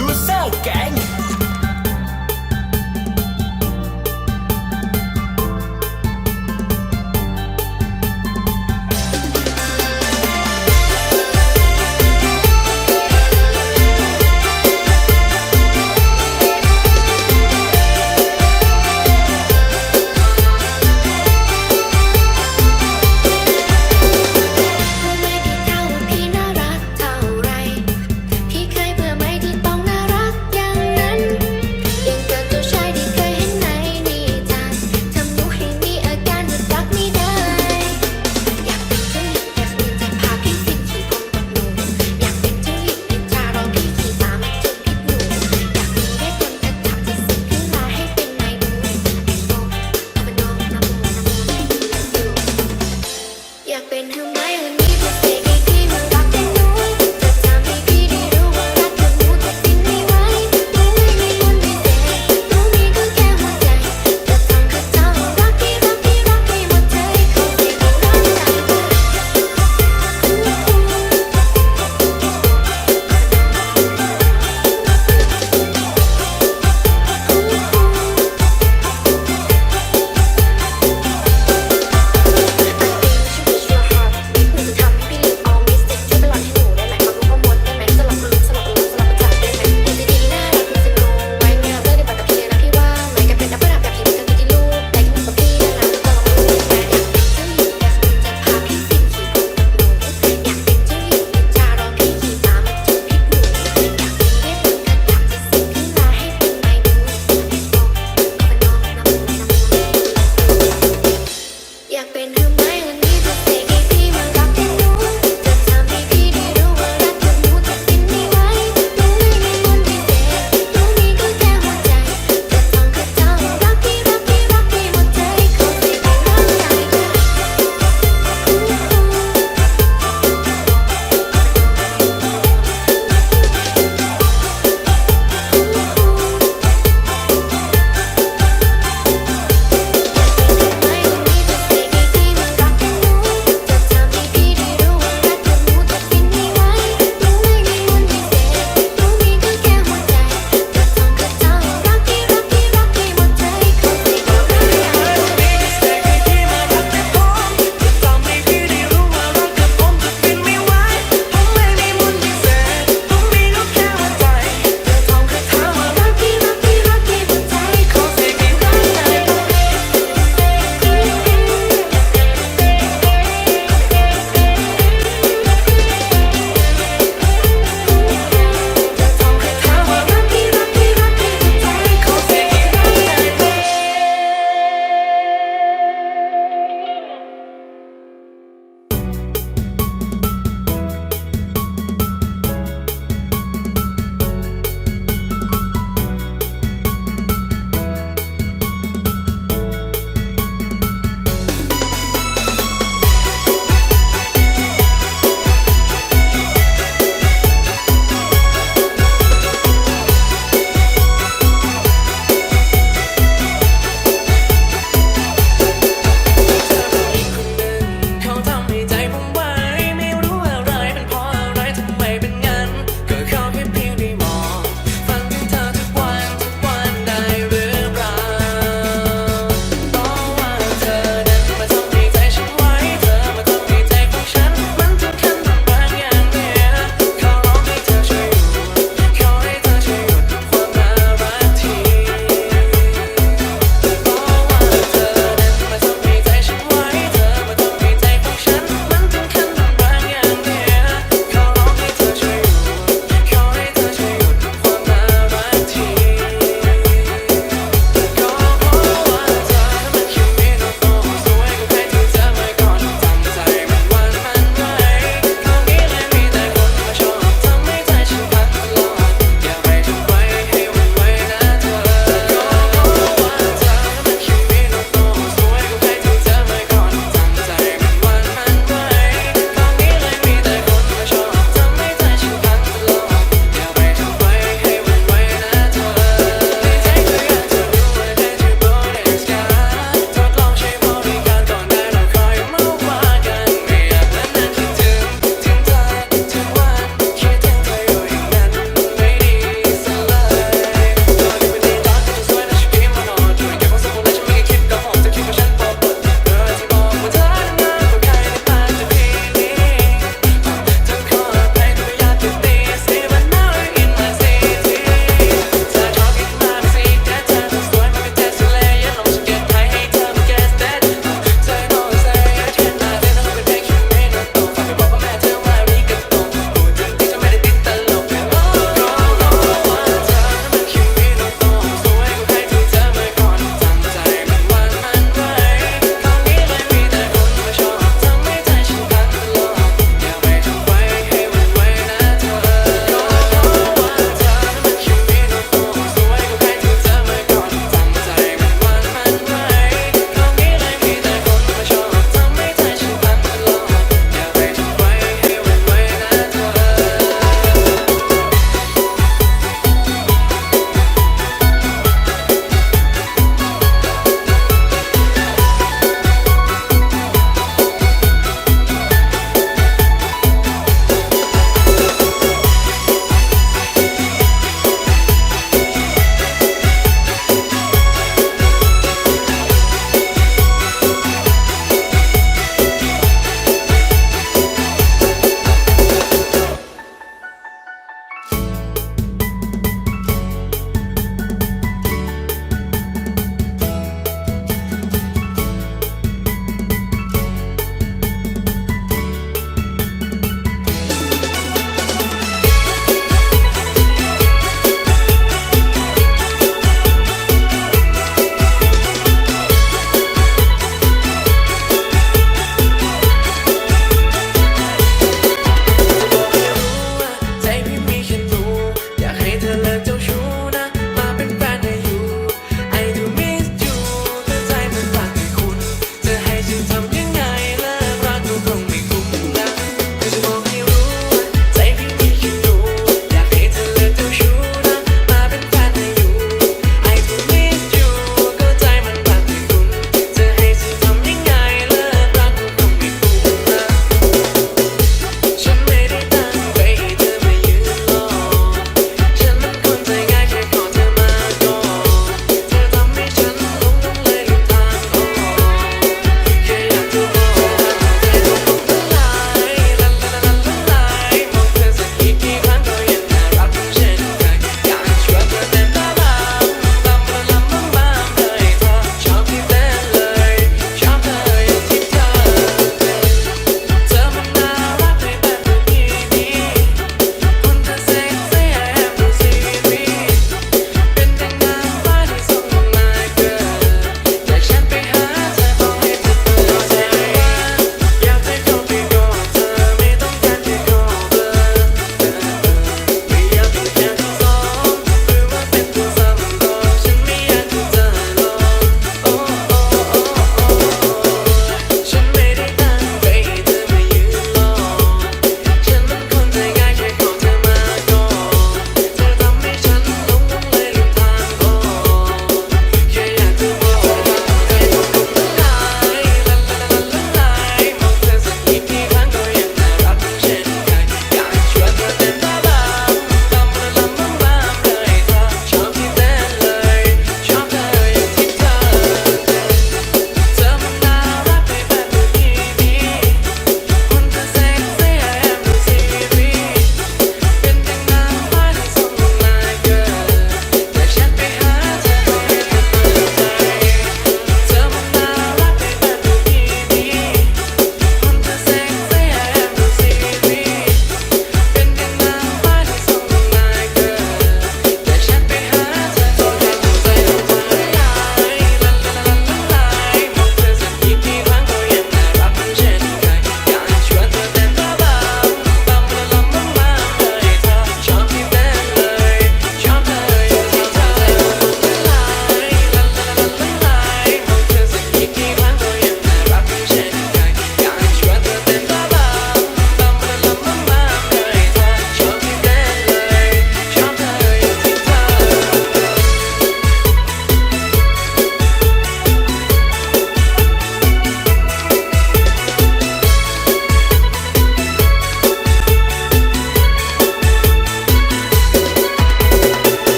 ดูเศร้าแกง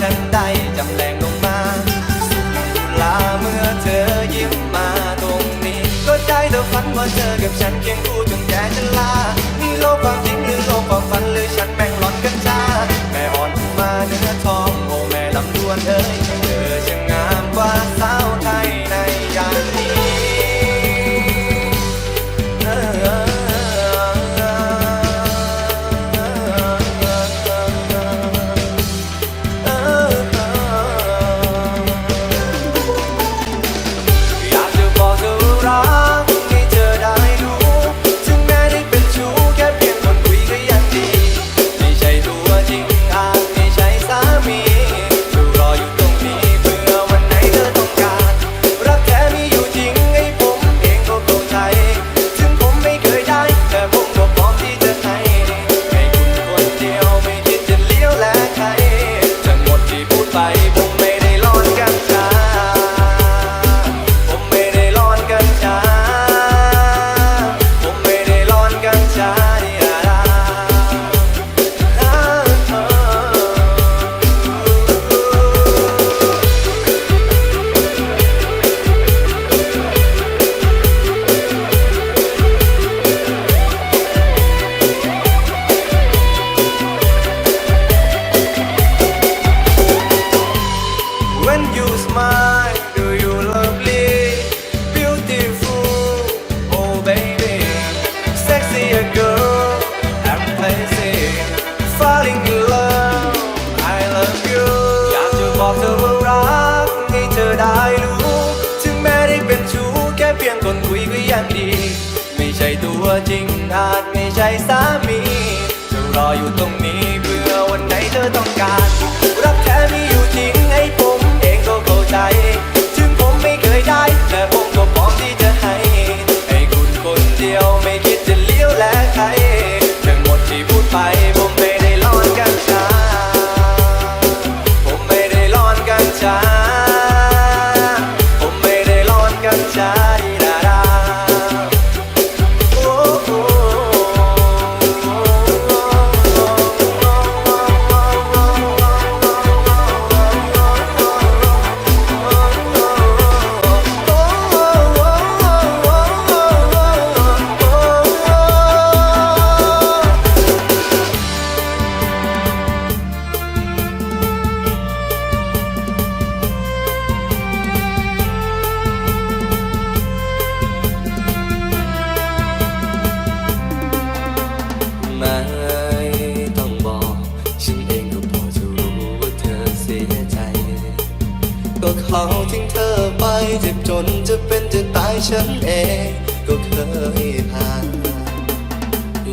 ฉันได้ เจ็บจนจะเป็นจะตายฉันเองก็เคยผ่าน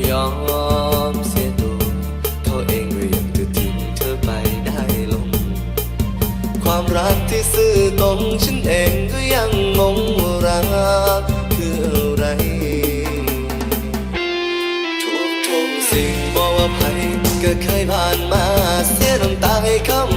ยอมเสียตัวเขาเองก็ยังจะทิ้งเธอไปได้ลง ความรักที่ซื่อตรงฉันเองก็ยังงงว่ารักคืออะไรทุกทุกสิ่งบอกว่าภัยก็เคยผ่านมาเสียน้ำตาให้คำ